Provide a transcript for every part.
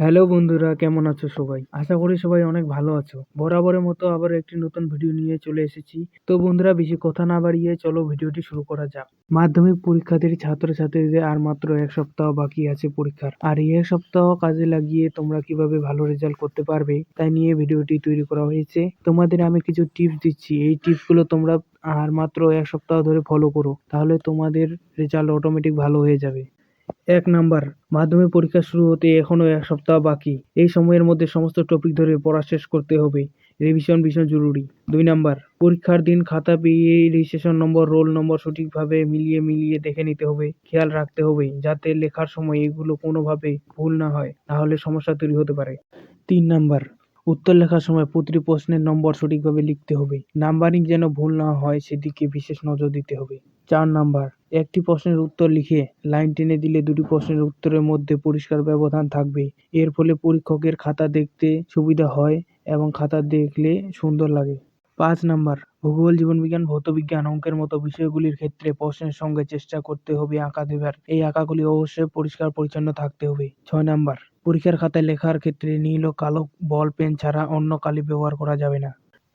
Hello বন্ধুরা, কেমন আছো সবাই? আশা করি সবাই অনেক ভালো আছো। বরাবরের মতো আবার একটি নতুন ভিডিও নিয়ে চলে এসেছি। তো বন্ধুরা, বেশি কথা না বাড়িয়ে চলো ভিডিওটি শুরু করা যাক। মাধ্যমিক পরীক্ষার্থী ছাত্রছাত্রীদের আর মাত্র এক সপ্তাহ বাকি আছে পরীক্ষার। আর এই এক সপ্তাহ কাজে লাগিয়ে তোমরা কীভাবে ভালো রেজাল্ট করতে পারবে তাই নিয়ে ভিডিওটি তৈরি করা হয়েছে। তোমাদের আমি কিছু টিপস দিচ্ছি। এই টিপসগুলো তোমরা আর মাত্র এক সপ্তাহ ধরে ফলো করো। তাহলে তোমাদের রেজাল্ট অটোমেটিক ভালো হয়ে যাবে। এক নাম্বার, মাধ্যমিক পরীক্ষা শুরু হতে এখনও এক সপ্তাহ বাকি। এই সময়ের মধ্যে সমস্ত টপিক ধরে পড়া শেষ করতে হবে। রিভিশন ভীষণ জরুরি। দুই নাম্বার, পরীক্ষার দিন খাতা পেয়ে রেজিস্ট্রেশন নম্বর রোল নম্বর সঠিকভাবে মিলিয়ে মিলিয়ে দেখে নিতে হবে। খেয়াল রাখতে হবে যাতে লেখার সময় এগুলো কোনোভাবে ভুল না হয় তাহলে সমস্যা তৈরি হতে পারে। তিন নাম্বার, উত্তর লেখার সময় প্রতিটি প্রশ্নের নম্বর সঠিকভাবে লিখতে হবে। নাম্বারিং যেন ভুল না হয়, সেদিকে বিশেষ নজর দিতে হবে। চার নাম্বার। একটি প্রশ্নের উত্তর লিখে লাইন টেনে দিলে দুটি প্রশ্নের উত্তরের মধ্যে পরিষ্কার ব্যবধান থাকবে এর ফলে পরীক্ষকের খাতা দেখতে সুবিধা হয় এবং খাতা দেখলে সুন্দর লাগে। পাঁচ নাম্বার, ভূগোল, জীবনবিজ্ঞান, ভৌতবিজ্ঞান অঙ্কের মতো বিষয়গুলির ক্ষেত্রে প্রশ্নের সঙ্গে চেষ্টা করতে হবে আঁকা দেবার এই আঁকাগুলি অবশ্যই পরিষ্কার পরিচ্ছন্ন থাকতে হবে। ছয় নাম্বার, পরীক্ষার খাতায় লেখার ক্ষেত্রে নীল ও কালো বল, পেন ছাড়া অন্য কালি ব্যবহার করা যাবে না।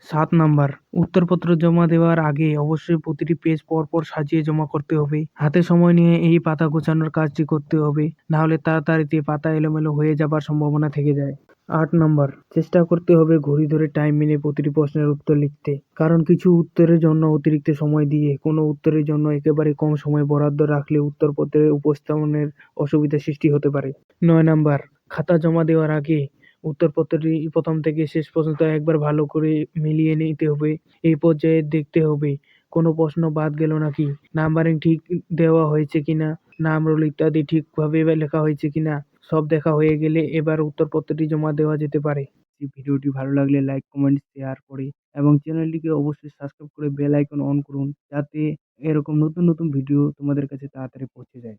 সাত নাম্বার। উত্তরপত্র জমা দেওয়ার আগে অবশ্যই প্রতিটি পেজ পরপর সাজিয়ে জমা করতে হবে। হাতে সময় নিয়ে এই পাতা গোছানোর কাজটি করতে হবে, নাহলে তাড়াতাড়িতে পাতা এলোমেলো হয়ে যাবার সম্ভাবনা থেকে যায়। আট নম্বর, চেষ্টা করতে হবে ঘড়ি ধরে টাইম মেনে প্রতিটি প্রশ্নের উত্তর লিখতে। কারণ কিছু উত্তরের জন্য অতিরিক্ত সময় দিয়ে কোনো উত্তরের জন্য একেবারে কম সময় বরাদ্দ রাখলে উত্তরপত্রের উপস্থাপনের অসুবিধা সৃষ্টি হতে পারে। নয় নাম্বার, খাতা জমা দেওয়ার আগে উত্তরপত্রটি প্রথম থেকে শেষ পর্যন্ত একবার ভালো করে মিলিয়ে নিতে হবে। এই পর্যায়ে দেখতে হবে, কোনো প্রশ্ন বাদ গেল নাকি? নাম্বারিং ঠিক দেওয়া হয়েছে কিনা? নাম, রোল ইত্যাদি ঠিকভাবে লেখা হয়েছে কিনা? সব দেখা হয়ে গেলে এবার উত্তরপত্রটি জমা দেওয়া যেতে পারে। ভিডিওটি ভালো লাগলে লাইক কমেন্ট শেয়ার করে এবং চ্যানেলটিকে অবশ্যই সাবস্ক্রাইব করে বেল আইকন অন করুন, যাতে এরকম নতুন নতুন ভিডিও তোমাদের কাছে তাড়াতাড়ি পৌঁছে যায়।